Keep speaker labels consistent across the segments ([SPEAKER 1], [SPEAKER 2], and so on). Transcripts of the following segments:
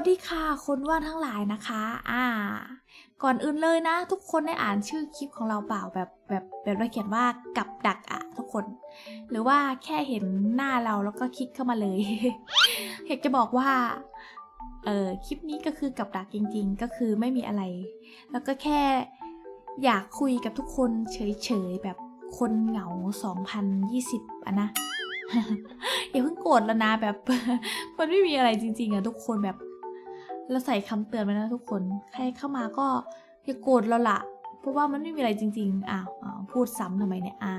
[SPEAKER 1] วัสดีค่ะคนว่างทั้งหลายนะคะ อ่า ก่อนอื่นเลยนะ ทุกคนได้อ่านชื่อคลิปของเราเปล่าแบบแบบแบบเราเขียนว่ากับดักอะทุกคน หรือว่าแค่เห็นหน้าเราแล้วก็คลิกเข้ามาเลยอยากจะบอกว่า เออคลิปนี้ก็คือกับดักจริง ๆ ก็คือไม่มีอะไร แล้วก็แค่อยากคุยกับทุกคนเฉยๆแบบคนเหงา 2020อะนะอย่าเพิ่งโกรธแล้วนะแบบ มันไม่มีอะไรจริง ๆอะทุกคนแบบ เราใส่คำเตือนไว้นะทุกคน ใครเข้ามาก็อย่าโกรธเราละเพราะว่ามันไม่มีอะไรจริง ๆ อ้าวอ้าวพูดซ้ำทำไมเนี่ยอ่า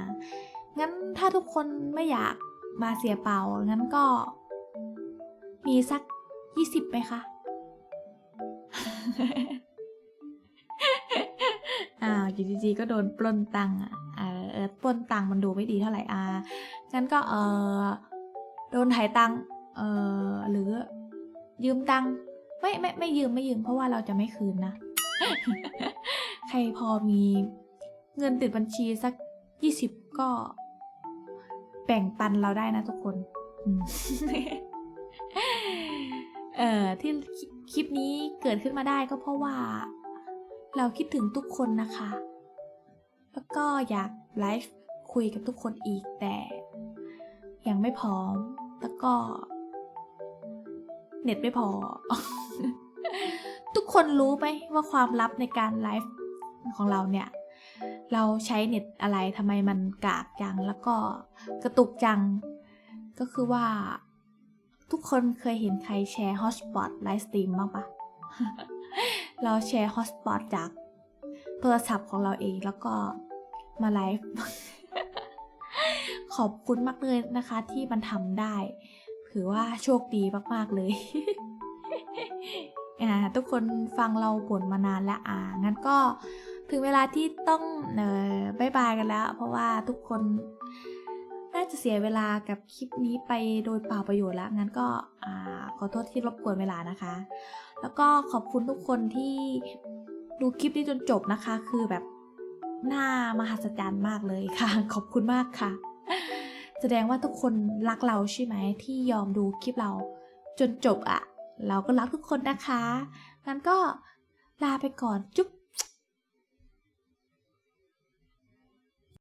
[SPEAKER 1] งั้นถ้าทุกคนไม่อยากมาเสียเปล่า งั้นก็ มีสักยี่สิบไหมคะ อ้าวอยู่ดีๆก็โดนปล้นตังค์อะเออเออปล้นตังค์มันดูไม่ดีเท่าไหร่อ่างั้นก็เออโดนถ่ายตังค์เออหรือยืมตังค์ ไม่ไม่ไม่ยืมไม่ยืมเพราะว่าเราจะไม่คืนนะ ใครพอมีเงินติดบัญชีสักยี่สิบก็ แบ่งปันเราได้นะทุกคนอืมเอ่อที่คลิปนี้เกิดขึ้นมาได้ก็เพราะว่า เราคิดถึงทุกคนนะคะ แล้วก็อยากไลฟ์คุยกับทุกคนอีกแต่ยังไม่พร้อม แล้วก็ เน็ตไม่พอ ทุกคนรู้ไหมว่าความลับในการไลฟ์ของเราเนี่ย เราใช้เน็ตอะไรทำไมมันกากจังแล้วก็กระตุกจัง ก็คือว่า ทุกคนเคยเห็นใครแชร์ฮอตสปอตไลฟ์สตรีมบ้างปะเราแชร์ฮอตสปอตจากโทรศัพท์ของเราเองแล้วก็มาไลฟ์ขอบคุณมากเลยนะคะที่มันทำได้ ถือว่าโชคดีมาก ๆ เลย อ่าทุกคนฟังเราบ่นมานานแล้วอ่างั้นก็ถึงเวลาที่ต้องเออบายบายกันแล้ว เพราะว่าทุกคนน่าจะเสียเวลากับคลิปนี้ไปโดยเปล่าประโยชน์แล้วงั้นก็อ่าขอโทษที่รบกวนเวลานะคะ แล้วก็ขอบคุณทุกคนที่ดูคลิปนี้จนจบนะคะ คือแบบน่ามหัศจรรย์มากเลยค่ะ ขอบคุณมากค่ะ แสดงว่าทุกคนรักเราใช่ไหมที่ยอมดูคลิปเราจนจบอะ เราก็รักทุกคนนะคะ งั้นก็ลาไปก่อนจุ๊บ